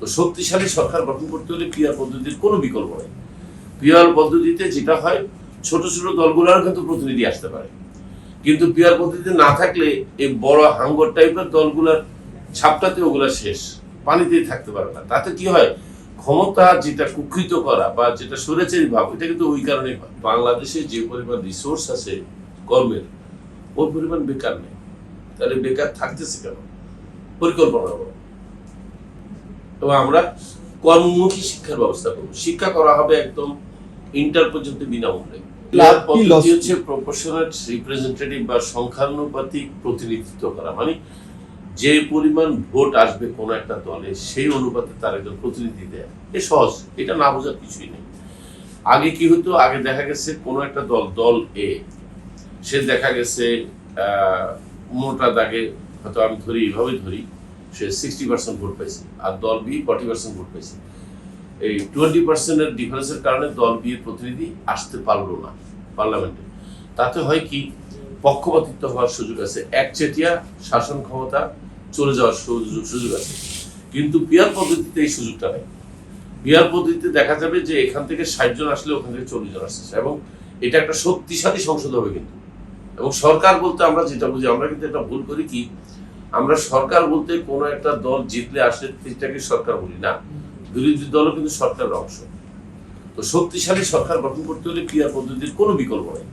তো শক্তিশালী সরকার গঠন করতে হলে পিয়ার পদ্ধতির কোনো বিকল্প নেই। পিয়ার পদ্ধতিতে যেটা হয়, ছোট ছোট দলগুলোর কিন্তু প্রতিনিধি আসতে পারে। কিন্তু পিয়ার পদ্ধতিতে না থাকলে এই বড় হাঙ্গর টাইপের দলগুলোর ছাপটাতে ওগুলা শেষ, পানিতেই থাকতে পারে না। তাতে কি হয়, ক্ষমতা যেটা কুক্ষিত করা বা যেটা সরেচের ভাব, এটা কিন্তু ওই কারণে বাংলাদেশে যে পরিমাণ রিসোর্স আছে কর্মের ওই পরিমাণ বেকার নেই। তাহলে বেকার থাকতেছে কেন? পরিকল্পনা এবং আমরা কর্মমুখী শিক্ষার ব্যবস্থা করব। শিক্ষা করা হবে একদম ইন্টার পর্যন্ত বিনামূল্যে। পদ্ধতি? হচ্ছে প্রপোর্শনাল রিপ্রেজেন্টেটিভ বা সংখ্যানুপাতিক প্রতিনিধিত্ব করা। মানে যে পরিমাণ ভোট আসবে কোন একটা দলে সেই অনুপাতে তার একজন প্রতিনিধি দেয়। এ সহজ এটা না বোঝার কিছুই নেই। আগে কি হতো? আগে দেখা গেছে কোন একটা দল দল এ সে দেখা গেছে আহ, মোটা দাগে হয়তো আমি ধরি এইভাবে ধরি সে সিক্সটি পার্সেন্ট ভোট পাইছে আর দল বি ফর্টি পার্সেন্ট ভোট পাইছে। এই টোয়েন্টি পার্সেন্টের ডিফারেন্সের কারণে দল বিয়ের প্রতিনিধি আসতে পারল না পার্লামেন্টে তাতে হয় কি? পক্ষপাতিত্ব হওয়ার সুযোগ আছে। একচেটিয়া শাসন ক্ষমতা চলে যাওয়ার সুযোগ সুযোগ আছে। কিন্তু পিয়ার পদ্ধতিতে এই সুযোগটা নেই। পিয়ার পদ্ধতিতে দেখা যাবে যে এখান থেকে ষাট জন আসলে ওখান থেকে চল্লিশ জন আসছে। এবং এটা একটা শক্তিশালী সংসদ হবে কিন্তু। এবং সরকার বলতে আমরা যেটা বুঝি, আমরা কিন্তু এটা ভুল করি কি? আমরা সরকার বলতে কোনো একটা দল জিতলে আসলে সেটাকে সরকার বলি না। বিরোধী দলও কিন্তু সরকারের অংশ। তো শক্তিশালী সরকার গঠন করতে হলে পিয়ার পদ্ধতির কোনো বিকল্প নেই।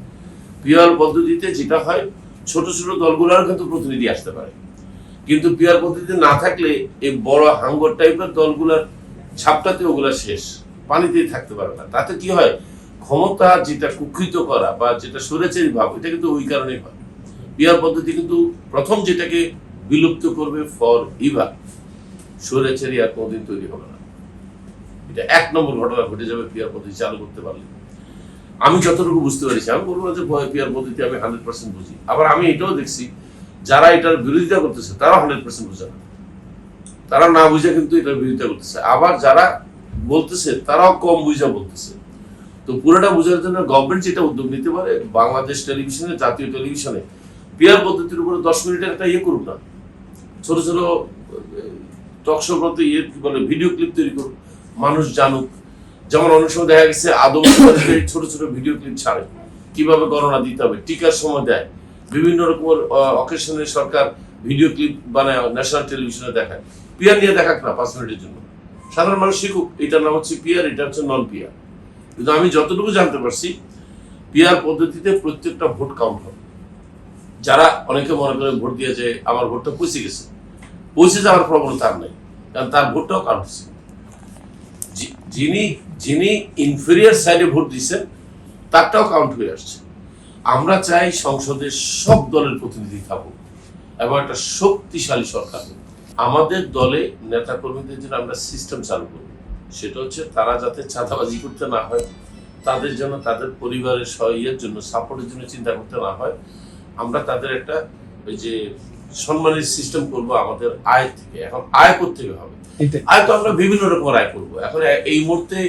পিয়ার পদ্ধতিতে যেটা হয়, ছোট ছোট দলগুলোর কিন্তু প্রতিনিধি আসতে পারে। কিন্তু পিয়ার পদ্ধতিতে না থাকলে এই বড় হাঙ্গর টাইপের দলগুলোর ছাপটাতে ওগুলা শেষ। পানিতেই থাকতে পারে না। তাতে কি হয়? ক্ষমতা যেটা কুক্ষিত করা বা যেটা সরেচের ভাব, এটা কিন্তু ওই কারণেই হয়। পিয়ার পদ্ধতি কিন্তু প্রথম যেটাকে বিলুপ্ত করবে ফর ইভা সরেচেরই আর কোনোদিন তৈরি হবে না। এটা এক নম্বর ঘটনা ঘটে যাবে পিয়ার পদ্ধতি চালু করতে পারলে। আমি যতটুকু বুঝতে পেরেছি, আমি বলব যে পিয়ার পদ্ধতি আমি হান্ড্রেড পার্সেন্ট বুঝি। আবার আমি এটাও দেখছি, যারা এটার বিরোধিতা করতেছে তারাও হান্ড্রেড পার্সেন্ট বুঝে না। তারা না বুঝে কিন্তু এটার বিরোধিতা করতেছে। আবার যারা বলতেছে, তারাও কম বুঝা বলতেছে। তো পুরোটা বোঝার জন্য গভর্নমেন্ট যেটা উদ্যোগ নিতে পারে, বাংলাদেশ টেলিভিশনে, জাতীয় টেলিভিশনে, পিয়ার পদ্ধতির উপরে দশ মিনিটের একটা ইয়ে করুক না। ছোট ছোট টক শো মতো ইয়ে বলে ভিডিও ক্লিপ তৈরি করুক, মানুষ জানুক। যেমন অনেক সময় দেখা গেছে আদম ছোট ছোট ভিডিও ক্লিপ ছাড়ে। কীভাবে গণনা দিতে হবে? টিকার সময় দেয়। বিভিন্ন রকমের অকেশনে সরকার ভিডিও ক্লিপ বানায় ন্যাশনাল টেলিভিশনে দেখায়। পিয়ার নিয়ে দেখাক না, পাঁচ মিনিটের জন্য। সাধারণ মানুষ শিখুক, এটার নাম হচ্ছে পিয়ার এটা হচ্ছে নন পিয়ার কিন্তু আমি যতটুকু জানতে পারছি পিয়ার পদ্ধতিতে প্রত্যেকটা ভোট কাউন্ট হবে যারা অনেকে মনে করে ভোট দিয়েছে আমার ভোটটা পৌঁছে গেছে। পৌঁছে যাওয়ার প্রবণতা নেই। কারণ তার ভোটটাও কাউন্ট হচ্ছে যিনি যিনি ইনফেরিয়ার সাইডে ভোট দিচ্ছেন তারটাও কাউন্ট হয়ে আসছে। আমরা চাই সংসদের সব দলের প্রতিনিধি থাকুক এবং একটা শক্তিশালী সরকার আমাদের দলে নেতা কর্মীদের জন্য আমরা সিস্টেম চালু করব। সেটা হচ্ছে তারা যাতে চাঁদাবাজি করতে না হয়, তাদের জন্য, তাদের পরিবারের সহায়ের জন্য সাপোর্টের জন্য চিন্তা করতে না হয়। আমরা তাদের একটা ওই যে সম্মানের সিস্টেম করব আমাদের আয় থেকে। এখন আয় করতে হবে। আয় তো আমরা বিভিন্ন রকম আয় করব। এখন এই মুহূর্তে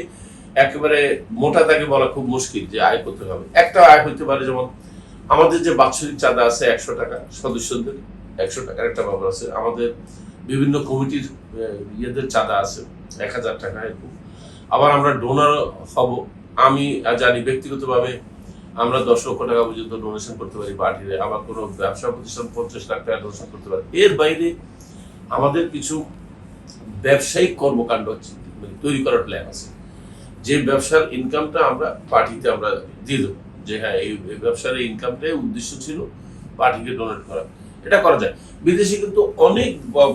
একেবারে মোটা তাকে বলা খুব মুশকিল যে আয় করতে হবে। একটা আয় হইতে পারে যেমন আমাদের যে বাৎসরিক চাঁদা আছে একশো টাকা সদস্যদের একশো টাকার একটা ব্যাপার আছে। আমাদের বিভিন্ন কমিটির ইয়েদের চাঁদা আছে এক হাজার টাকা এরকম আবার আমরা ডোনার হব। আমি জানি ব্যক্তিগতভাবে আমরা দশ লক্ষ টাকা পর্যন্ত ডোনেশন করতে পারি পার্টিতে। আবার কোনো ব্যবসা প্রতিষ্ঠান পঞ্চাশ লাখ টাকা ডোনেশন করতে পারে। এর বাইরে আমাদের কিছু ব্যবসায়িক কর্মকাণ্ড মানে তৈরি করার প্ল্যান আছে। যে ব্যবসার ইনকামটা আমরা পার্টিতে আমরা দিয়ে দেবো। যে হ্যাঁ এই ব্যবসার এই ইনকামটাই উদ্দেশ্য ছিল পার্টিকে ডোনেট করা। এটা করা যায়। বিদেশে কিন্তু অনেক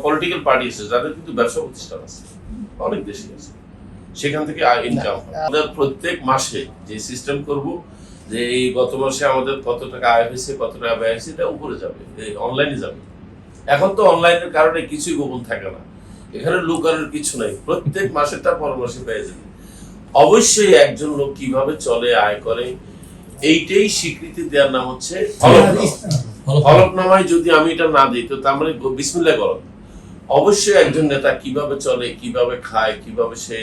পলিটিক্যাল পার্টি আছে, যাদের কিন্তু ব্যবসা প্রতিষ্ঠান আছে। অনেক দেশে আছে। সেখান থেকে ইনকাম প্রত্যেক মাসে যে সিস্টেম করব যে এই গত মাসে আমাদের কত টাকা আয় হয়েছে কত টাকা ব্যয় হয়েছে এটা উপরে যাবে অনলাইনে যাবে। এখন তো অনলাইনের কারণে কিছুই গোপন থাকে না। এখানে লুকানোর কিছু নাই প্রত্যেক মাসেরটা পর মাসে পেয়ে যাবে। অবশ্যই একজন লোক কীভাবে চলে আয় করে এইটাই স্বীকৃতি দেওয়ার নাম হচ্ছে হলফনামা। হলফনামায় যদি আমি এটা না দিই তো তার মানে বিসমিল্লাহ গলত অবশ্যই একজন নেতা কীভাবে চলে কীভাবে খায় কীভাবে সে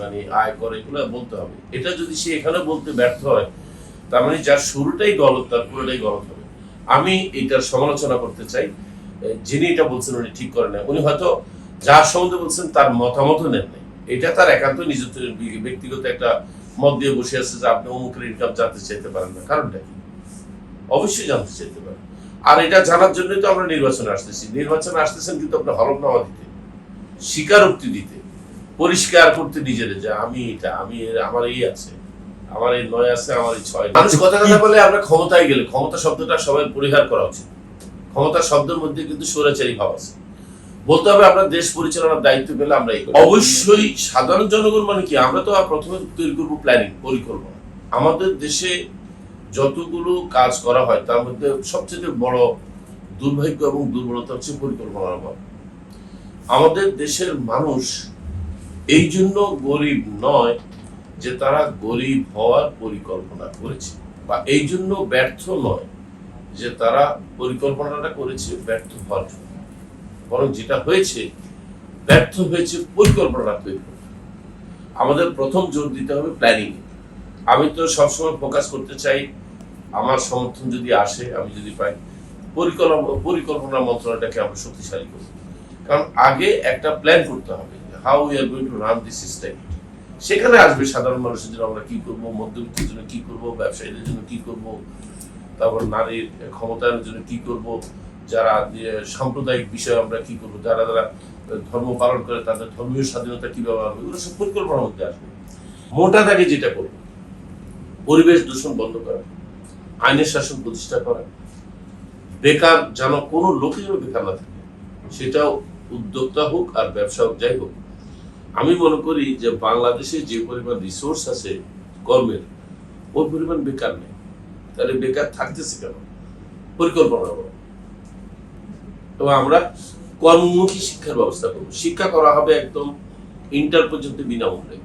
মানে আয় করে এগুলো বলতে হবে। এটা যদি সে এখানে বলতে ব্যর্থ হয় তার মানে যার শুরুটাই গলত, তার পুরোটাই গলত হবে। আমি এটার সমালোচনা করতে চাই। যিনি এটা বলছেন, উনি ঠিক করেন না উনি হয়তো যার সম্বন্ধে বলছেন, তার মতামতও নেন নাই। এটা তার একান্ত নিজের ব্যক্তিগত একটা মত দিয়ে বসে আছে যে আপনি অমুকের ইনকাম জানতে চাইতে পারেন না। কারণটা কি? অবশ্যই জানতে চাইতে পারেন। আর এটা জানার জন্যই তো আমরা নির্বাচনে আসতেছি। নির্বাচনে আসতেছেন কিন্তু আপনি হলফনামা দিতে, স্বীকারোক্তি দিতে, পরিষ্কার করতে নিজের যে আমি এটা, আমি আমার এই আছে। আমার এই নয় আছে আমার এই ছয়। মানুষ কথা কথা বলে আমরা ক্ষমতায় গেলে ক্ষমতা শব্দটা সবাই পরিহার করা উচিত। ক্ষমতা শব্দের মধ্যে কিন্তু স্বৈরাচারী ভাব আছে। বলতে হবে আমরা দেশ পরিচালনার দায়িত্ব পেলে আমরা অবশ্যই। সাধারণ জনগণ মানে কি? আমরা তো প্রথমে তৈরি করব প্ল্যানিং পরিকল্পনা। আমাদের দেশে যতগুলো কাজ করা হয় তার মধ্যে সবচেয়ে বড় দুর্ভাগ্য এবং দুর্বলতা হচ্ছে পরিকল্পনার অভাব। আমাদের দেশের মানুষ এই জন্য গরিব নয় যে তারা গরিব হওয়ার পরিকল্পনা করেছে বা এই জন্য ব্যর্থ নয় যে তারা পরিকল্পনাটা করেছে ব্যর্থ হওয়ার জন্য। বরং যেটা হয়েছে, ব্যর্থ হয়েছে পরিকল্পনা তৈরি। আমাদের প্রথম জোর দিতে হবে প্ল্যানিং আমি তো সবসময় ফোকাস করতে চাই, আমার সমর্থন যদি আসে, আমি যদি পাই পরিকল্পনা পরিকল্পনা মন্ত্রণালয়টাকে আমরা শক্তিশালী করব। কারণ আগে একটা প্ল্যান করতে হবে how we are going to run this system সেখানে আসবে সাধারণ মানুষের জন্য আমরা কি করব? মধ্যবিত্তের জন্য কি করব? ব্যবসায়ীদের জন্য কি করব? তারপর নারীর ক্ষমতায়নের জন্য কি করব? যারা সাম্প্রদায়িক বিষয়ে আমরা কি করব? যারা যারা ধর্ম পালন করে তাদের ধর্মীয় স্বাধীনতা কীভাবে আনবে এগুলো সব পরিকল্পনার মধ্যে আসবে। মোটা দাগে যেটা করব, পরিবেশ দূষণ বন্ধ করা, আইনের শাসন প্রতিষ্ঠা করা, বেকার যেন কোনো লোকের বেকার না থাকে, সেটাও উদ্যোক্তা হোক আর ব্যবসা হোক, যাই হোক আমি মনে করি যে বাংলাদেশে যে পরিমাণ রিসোর্স আছে কর্মের ওই পরিমাণ বেকার নেই। তাহলে বেকার থাকতেছে কেন? পরিকল্পনা এবং আমরা কর্মমুখী শিক্ষার ব্যবস্থা করব। শিক্ষা করা হবে একদম ইন্টার পর্যন্ত বিনামূল্যে।